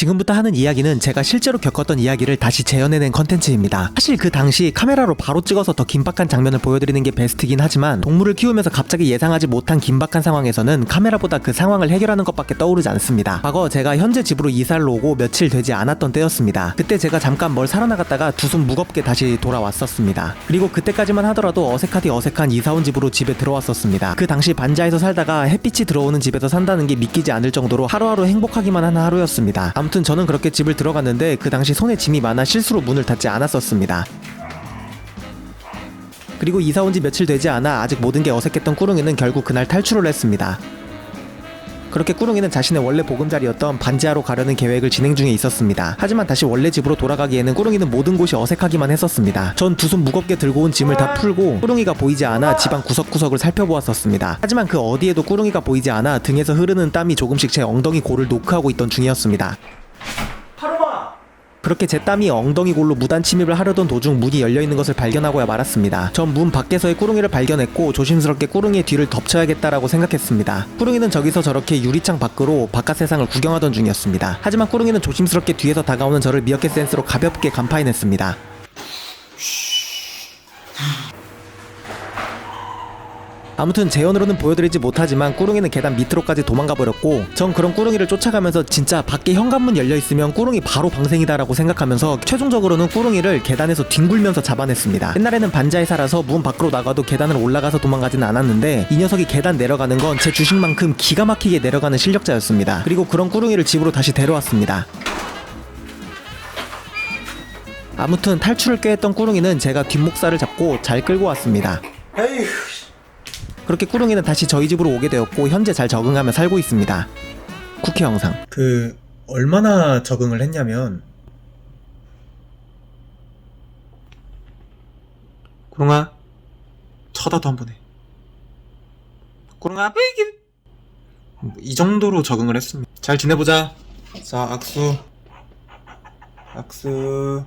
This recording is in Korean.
지금부터 하는 이야기는 제가 실제로 겪었던 이야기를 다시 재현해낸 컨텐츠입니다. 사실 그 당시 카메라로 바로 찍어서 더 긴박한 장면을 보여드리는 게 베스트긴 하지만 동물을 키우면서 갑자기 예상하지 못한 긴박한 상황에서는 카메라보다 그 상황을 해결하는 것밖에 떠오르지 않습니다. 과거 제가 현재 집으로 이사를 오고 며칠 되지 않았던 때였습니다. 그때 제가 잠깐 뭘 사러 나갔다가 두 손 무겁게 다시 돌아왔었습니다. 그리고 그때까지만 하더라도 어색하디 어색한 이사 온 집으로 집에 들어왔었습니다. 그 당시 반지하에서 살다가 햇빛이 들어오는 집에서 산다는 게 믿기지 않을 정도로 하루하루 행복하기만 한 하루였습니다. 아무튼 저는 그렇게 집을 들어갔는데 그 당시 손에 짐이 많아 실수로 문을 닫지 않았었습니다. 그리고 이사 온 지 며칠 되지 않아 아직 모든 게 어색했던 꾸릉이는 결국 그날 탈출을 했습니다. 그렇게 꾸릉이는 자신의 원래 보금자리였던 반지하로 가려는 계획을 진행 중에 있었습니다. 하지만 다시 원래 집으로 돌아가기에는 꾸릉이는 모든 곳이 어색하기만 했었습니다. 전 두 손 무겁게 들고 온 짐을 다 풀고 꾸릉이가 보이지 않아 집안 구석구석을 살펴보았었습니다. 하지만 그 어디에도 꾸릉이가 보이지 않아 등에서 흐르는 땀이 조금씩 제 엉덩이 골을 노크하고 있던 중이었습니다. 그렇게 제 땀이 엉덩이 골로 무단 침입을 하려던 도중 문이 열려 있는 것을 발견하고야 말았습니다. 전 문 밖에서의 꾸릉이를 발견했고 조심스럽게 꾸릉이의 뒤를 덮쳐야겠다라고 생각했습니다. 꾸릉이는 저기서 저렇게 유리창 밖으로 바깥 세상을 구경하던 중이었습니다. 하지만 꾸릉이는 조심스럽게 뒤에서 다가오는 저를 미어캣 센스로 가볍게 간파해냈습니다. 아무튼 재현으로는 보여드리지 못하지만 꾸릉이는 계단 밑으로까지 도망가 버렸고 전 그런 꾸릉이를 쫓아가면서 진짜 밖에 현관문 열려 있으면 꾸릉이 바로 방생이다라고 생각하면서 최종적으로는 꾸릉이를 계단에서 뒹굴면서 잡아냈습니다. 옛날에는 반자에 살아서 문 밖으로 나가도 계단을 올라가서 도망가지는 않았는데 이 녀석이 계단 내려가는 건 제 주식만큼 기가 막히게 내려가는 실력자였습니다. 그리고 그런 꾸릉이를 집으로 다시 데려왔습니다. 아무튼 탈출을 꾀했던 꾸릉이는 제가 뒷목살을 잡고 잘 끌고 왔습니다. 에휴 그렇게 꾸릉이는 다시 저희 집으로 오게 되었고 현재 잘 적응하며 살고 있습니다. 쿠키 영상. 그 얼마나 적응을 했냐면 꾸릉아 쳐다도 한 번 해. 꾸릉아 빼기 이 정도로 적응을 했습니다. 잘 지내보자. 자 악수 악수